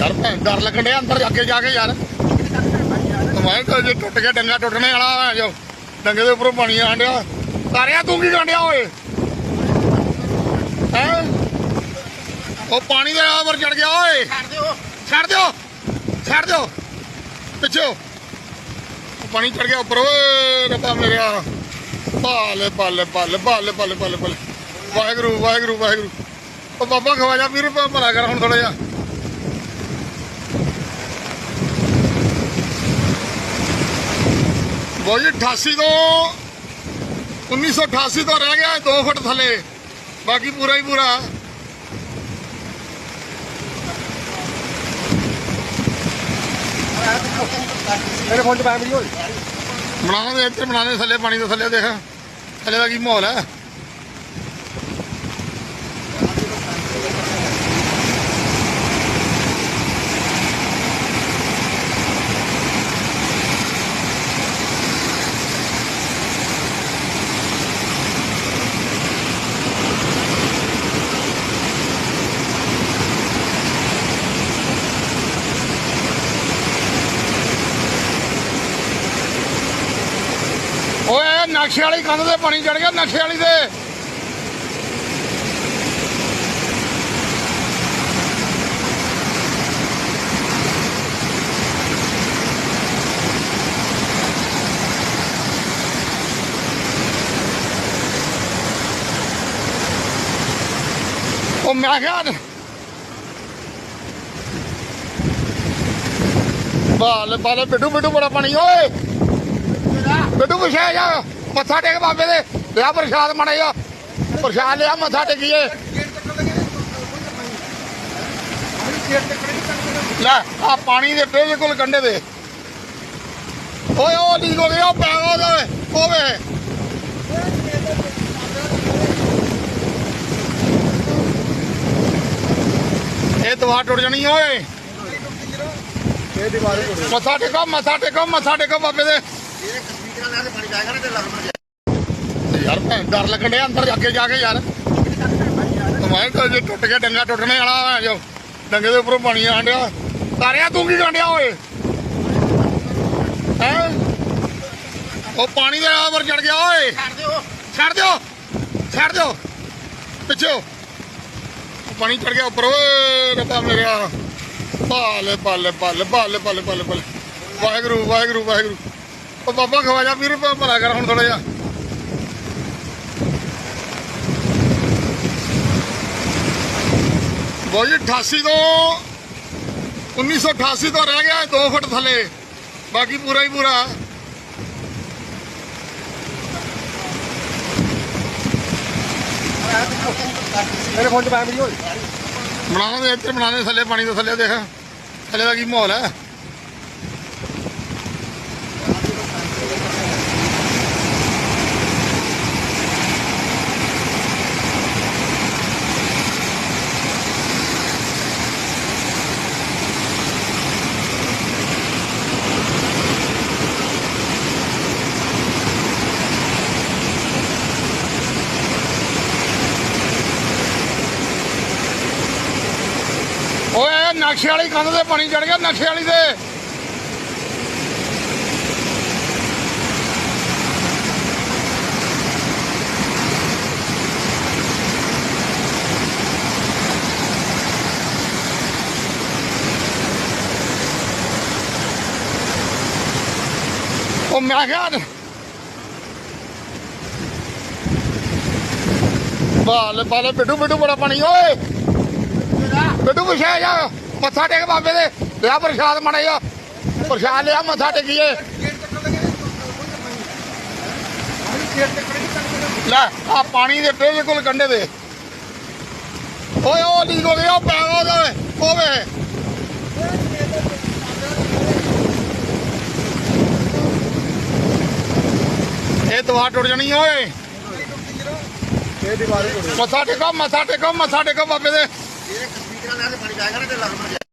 ਯਾਰ ਭੈਣ ਡਰ ਲੱਗਣ ਡਿਆ ਅੰਦਰ ਅੱਗੇ ਜਾ ਕੇ ਯਾਰ। ਮੈਂ ਕਿਹਾ ਜੇ ਟੁੱਟ ਗਿਆ ਡੰਗਾ ਟੁੱਟਣੇ ਵਾਲਾ ਹੈ ਜੋ। ਡੰਗੇ ਦੇ ਉੱਪਰੋਂ ਪਾਣੀ ਆਣ ਡਿਆ। ਤਾਰਿਆ ਤੂੰ ਕੀ ਗੰਡਿਆ ਓਏ? ਹੈ? ਉਹ ਪਾਣੀ ਦੇ ਉੱਪਰ ਚੜ ਗਿਆ ਓਏ। ਛੱਡ ਦਿਓ। ਛੱਡ ਦਿਓ। ਛੱਡ ਦਿਓ। ਪਿੱਛੇ ਹੋ। ਉਹ ਪਾਣੀ ਚੜ ਗਿਆ ਉੱਪਰ। ਓਏ ਰੱਬਾ ਮੇਰਿਆ ਬਾਲੇ ਬਾਲੇ ਬਾਲੇ ਬਾਲੇ ਬਾਲੇ ਬਾਲੇ ਬਾਲੇ ਵਾਹਿਗੁਰੂ ਵਾਹਿਗੁਰੂ ਵਾਹਿਗੁਰੂ। ਉਹ ਬਾਬਾ ਖਵਾਜਾ ਵੀਰ ਭਲਾ ਕਰ ਹੁਣ ਥੋੜਾ ਜਿਹਾ। ਬੋਈ 88 ਤੋਂ 1988 ਤੋਂ ਰਹਿ ਗਿਆ 2 ਫੁੱਟ ਥੱਲੇ। ਬਾਕੀ ਪੂਰਾ ਹੀ ਪੂਰਾ। ਮੇਰੇ ਫੋਨ 'ਚ ਪਾਇਆ ਵੀਡੀਓ ਬਣਾਉਣ ਦੇ ਇੱਧਰ ਬਣਾਉਣੇ ਥੱਲੇ ਪਾਣੀ ਦੇ ਥੱਲੇ ਦੇਖ। ਥੱਲੇ ਦਾ ਕੀ ਮਾਹੌਲ ਹੈ ਓਏ ਨਕਸ਼ੇ ਵਾਲੀ ਕੰਧ ਤੇ ਪਾਣੀ ਚੜ ਗਿਆ ਨਕਸ਼ੇ ਵਾਲੀ ਤੇ। ਉਹ ਮੈਂ ਕਿਹਾ, ਬਾਲੇ ਬਾਲੇ, ਬਿੱਟੂ ਬਿੱਟੂ ਬੜਾ ਪਾਣੀ, ਓਏ। ਬਿੱਟੂ, ਪਿਛੇ ਜਾ। ਮੱਥਾ ਟੇਕ ਬਾਬੇ ਦੇ। ਲਿਆ ਪ੍ਰਸ਼ਾਦ ਮਾੜਾ ਜਾ ਪ੍ਰਸ਼ਾਦ ਲਿਆ ਮੱਥਾ ਟੇਕੀਏ। ਲੈ ਆ ਪਾਣੀ ਦੇ ਬਿਲਕੁਲ ਕੰਢੇ ਦੇ ਓਏ ਉਹ ਲੀਕ ਹੋ ਗਿਆ ਪੈ ਉਹਦੇ ਹੋਵੇ ਇਹ ਦਵਾ ਟੁੱਟ ਜਾਣੀ ਓਏ। ਇਹ ਦੀਵਾਰ ਮੱਥਾ ਟੇਕੋ ਮੱਥਾ ਟੇਕੋ ਮੱਥਾ ਟੇਕੋ ਬਾਬੇ ਦੇ। ਇਹ ਕਸਮੀਰਾਂ ਨਾਲ ਪਾਣੀ ਜਾਏਗਾ ਨਾ ਤੇ ਲੱਗ ਮਰ ਯਾਰ ਭੈਣ ਡਰ ਲੱਗਣ ਡਿਆ ਅੰਦਰ ਅੱਗੇ ਜਾ ਕੇ ਯਾਰ। ਮੈਂ ਕਿਹਾ ਜੇ ਟੁੱਟ ਗਿਆ ਡੰਗਾ ਟੁੱਟਣੇ ਵਾਲਾ ਹੈ ਜੋ ਡੰਗੇ ਦੇ ਉੱਪਰੋਂ ਪਾਣੀ ਆਣ ਡਿਆ। ਤਾਰਿਆ ਤੂੰ ਕੀ ਗੰਡਿਆ ਓਏ? ਹੈ? ਉਹ ਪਾਣੀ ਦੇ ਉੱਪਰ ਚੜ ਗਿਆ ਓਏ। ਛੱਡ ਦਿਓ। ਛੱਡ ਦਿਓ। ਛੱਡ ਦਿਓ। ਪਿੱਛੇ ਹੋ। ਉਹ ਪਾਣੀ ਚੜ ਗਿਆ ਉੱਪਰ। ਓਏ ਰੱਬਾ ਬਾਲੇ ਬਾਲੇ ਬਾਲੇ ਬਾਲੇ ਬਾਲੇ ਬਾਲੇ ਵਾਹਿਗੁਰੂ ਵਾਹਿਗੁਰੂ ਵਾਹਿਗੁਰੂ। ਉਹ ਬਾਬਾ ਖਵਾਜਾ ਵੀਰ ਭਲਾ ਕਰ ਹੁਣ ਥੋੜਾ ਜਿਹਾ। ਬੋਈ 88 ਤੋਂ 1988 ਤੋਂ ਰਹਿ ਗਿਆ 2 ਫੁੱਟ ਥੱਲੇ। ਬਾਕੀ ਪੂਰਾ ਹੀ ਪੂਰਾ। ਮੇਰੇ ਫੋਨ 'ਚ ਪਾਇਆ ਵੀਡੀਓ ਬਣਾਉਣ ਇੱਧਰ ਬਣਾਉਣੇ ਥੱਲੇ ਪਾਣੀ ਦੇ ਥੱਲੇ ਦੇਖ। ਥੱਲੇ ਦਾ ਕੀ ਮਾਹੌਲ ਹੈ? ਓਏ ਨਕਸ਼ੇ ਵਾਲੀ ਕੰਧ ਤੇ ਪਾਣੀ ਚੜ ਗਿਆ ਨਕਸ਼ੇ ਵਾਲੀ ਤੇ। ਉਹ ਮੈਂ ਕਿਹਾ, ਬਾਲੇ ਬਾਲੇ ਬਿੱਟੂ ਬਿੱਟੂ ਬੜਾ ਪਾਣੀ, ਓਏ। ਬਿੱਟੂ, ਪਿਛੇ ਜਾ। ਮੱਥਾ ਟੇਕ ਬਾਬੇ ਦੇ। ਲਿਆ ਪ੍ਰਸ਼ਾਦ ਮਾੜਾ ਜਾ ਪ੍ਰਸ਼ਾਦ ਲਿਆ, ਮੱਥਾ ਟੇਕੀਏ। ਲੈ, ਆ ਪਾਣੀ ਦੇ ਬਿਲਕੁਲ ਕੰਢੇ ਦੇ ਓਏ, ਉਹ ਲੀਕ ਹੋ ਗਿਆ ਉਹ ਪੈ ਉਹਦੇ ਹੋਵੇ ਇਹ ਦਵਾ ਟੁੱਟ ਜਾਣੀ ਓਏ। ਇਹ ਦੀਵਾਰ ਮੱਥਾ ਟੇਕੋ ਮੱਥਾ ਟੇਕੋ ਮੱਥਾ ਟੇਕੋ ਬਾਬੇ ਦੇ। ਨਾਲ ਪਾਣੀ ਜਾਏਗਾ ਨਾ ਤੇ ਲੱਗ ਮਰ